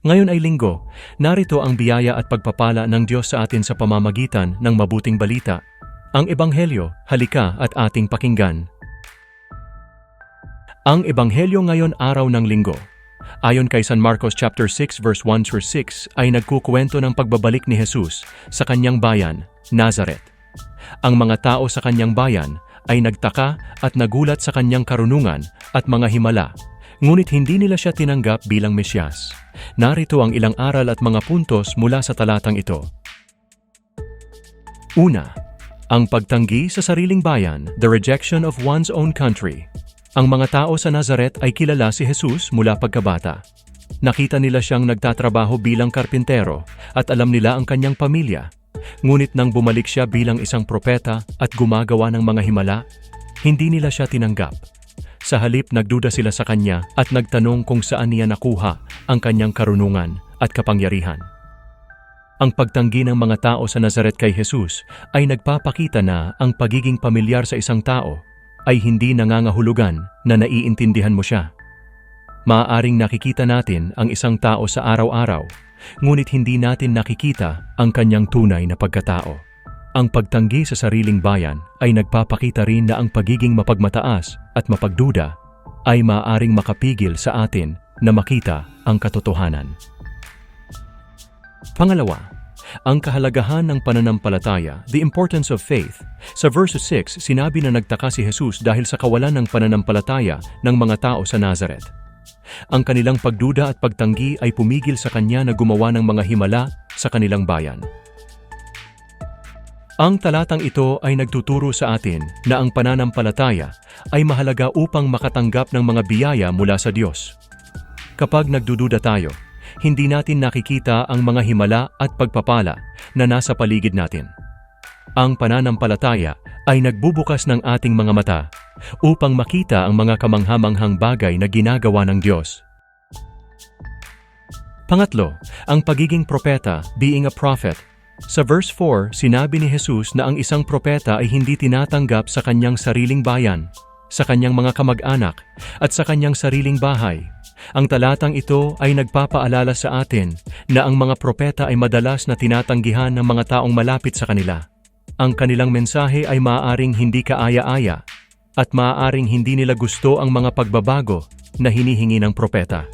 Ngayon ay linggo, narito ang biyaya at pagpapala ng Diyos sa atin sa pamamagitan ng mabuting balita. Ang Ebanghelyo, halika at ating pakinggan. Ang Ebanghelyo ngayon araw ng linggo. Ayon kay San Marcos chapter 6 verse 1 through 6 ay nagkukwento ng pagbabalik ni Jesus sa kanyang bayan, Nazareth. Ang mga tao sa kanyang bayan ay nagtaka at nagulat sa kanyang karunungan at mga himala, ngunit hindi nila siya tinanggap bilang Mesyas. Narito ang ilang aral at mga puntos mula sa talatang ito. Una, ang pagtanggi sa sariling bayan, the rejection of one's own country. Ang mga tao sa Nazareth ay kilala si Jesus mula pagkabata. Nakita nila siyang nagtatrabaho bilang karpintero at alam nila ang kanyang pamilya. Ngunit nang bumalik siya bilang isang propeta at gumagawa ng mga himala, hindi nila siya tinanggap. Sa halip nagduda sila sa kanya at nagtanong kung saan niya nakuha ang kanyang karunungan at kapangyarihan. Ang pagtanggi ng mga tao sa Nazareth kay Jesus ay nagpapakita na ang pagiging pamilyar sa isang tao ay hindi nangangahulugan na naiintindihan mo siya. Maaaring nakikita natin ang isang tao sa araw-araw, ngunit hindi natin nakikita ang kanyang tunay na pagkatao. Ang pagtanggi sa sariling bayan ay nagpapakita rin na ang pagiging mapagmataas at mapagduda ay maaaring makapigil sa atin na makita ang katotohanan. Pangalawa, ang kahalagahan ng pananampalataya, the importance of faith. Sa verse 6, sinabi na nagtaka si Jesus dahil sa kawalan ng pananampalataya ng mga tao sa Nazareth. Ang kanilang pagduda at pagtanggi ay pumigil sa kanya na gumawa ng mga himala sa kanilang bayan. Ang talatang ito ay nagtuturo sa atin na ang pananampalataya ay mahalaga upang makatanggap ng mga biyaya mula sa Diyos. Kapag nagdududa tayo, hindi natin nakikita ang mga himala at pagpapala na nasa paligid natin. Ang pananampalataya ay nagbubukas ng ating mga mata upang makita ang mga kamanghamanghang bagay na ginagawa ng Diyos. Pangatlo, ang pagiging propeta, being a prophet. Sa verse 4, sinabi ni Jesus na ang isang propeta ay hindi tinatanggap sa kanyang sariling bayan, sa kanyang mga kamag-anak, at sa kanyang sariling bahay. Ang talatang ito ay nagpapaalala sa atin na ang mga propeta ay madalas na tinatanggihan ng mga taong malapit sa kanila. Ang kanilang mensahe ay maaaring hindi kaaya-aya at maaaring hindi nila gusto ang mga pagbabago na hinihingi ng propeta.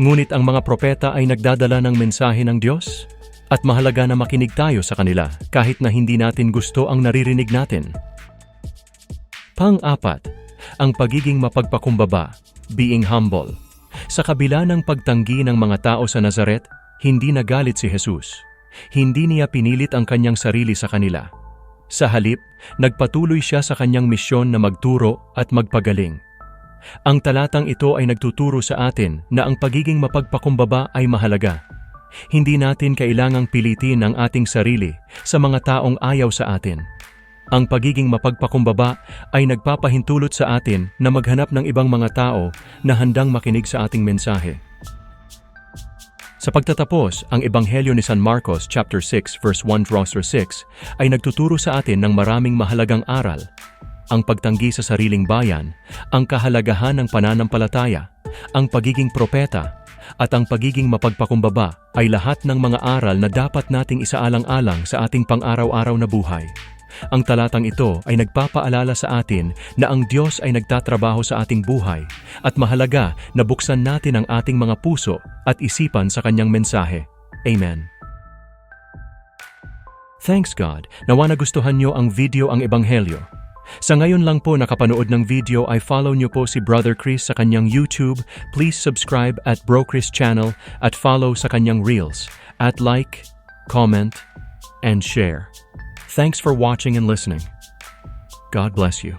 Ngunit ang mga propeta ay nagdadala ng mensahe ng Diyos at mahalaga na makinig tayo sa kanila kahit na hindi natin gusto ang naririnig natin. Pang-apat, ang pagiging mapagpakumbaba, being humble. Sa kabila ng pagtanggi ng mga tao sa Nazaret, hindi nagalit si Jesus. Hindi niya pinilit ang kanyang sarili sa kanila. Sa halip, nagpatuloy siya sa kanyang misyon na magturo at magpagaling. Ang talatang ito ay nagtuturo sa atin na ang pagiging mapagpakumbaba ay mahalaga. Hindi natin kailangang pilitin ang ating sarili sa mga taong ayaw sa atin. Ang pagiging mapagpakumbaba ay nagpapahintulot sa atin na maghanap ng ibang mga tao na handang makinig sa ating mensahe. Sa pagtatapos, ang Ebanghelyo ni San Marcos chapter 6 verse 1 through 6 ay nagtuturo sa atin ng maraming mahalagang aral. Ang pagtanggi sa sariling bayan, ang kahalagahan ng pananampalataya, ang pagiging propeta, at ang pagiging mapagpakumbaba ay lahat ng mga aral na dapat nating isaalang-alang sa ating pang-araw-araw na buhay. Ang talatang ito ay nagpapaalala sa atin na ang Diyos ay nagtatrabaho sa ating buhay at mahalaga na buksan natin ang ating mga puso at isipan sa kanyang mensahe. Amen. Thanks God, nawa nagustuhan nyo ang video ang Ebanghelyo. Sa ngayon lang po nakapanood ng video ay follow nyo po si Brother Chris sa kanyang YouTube. Please subscribe at Bro Chris channel at follow sa kanyang Reels at like, comment, and share. Thanks for watching and listening. God bless you.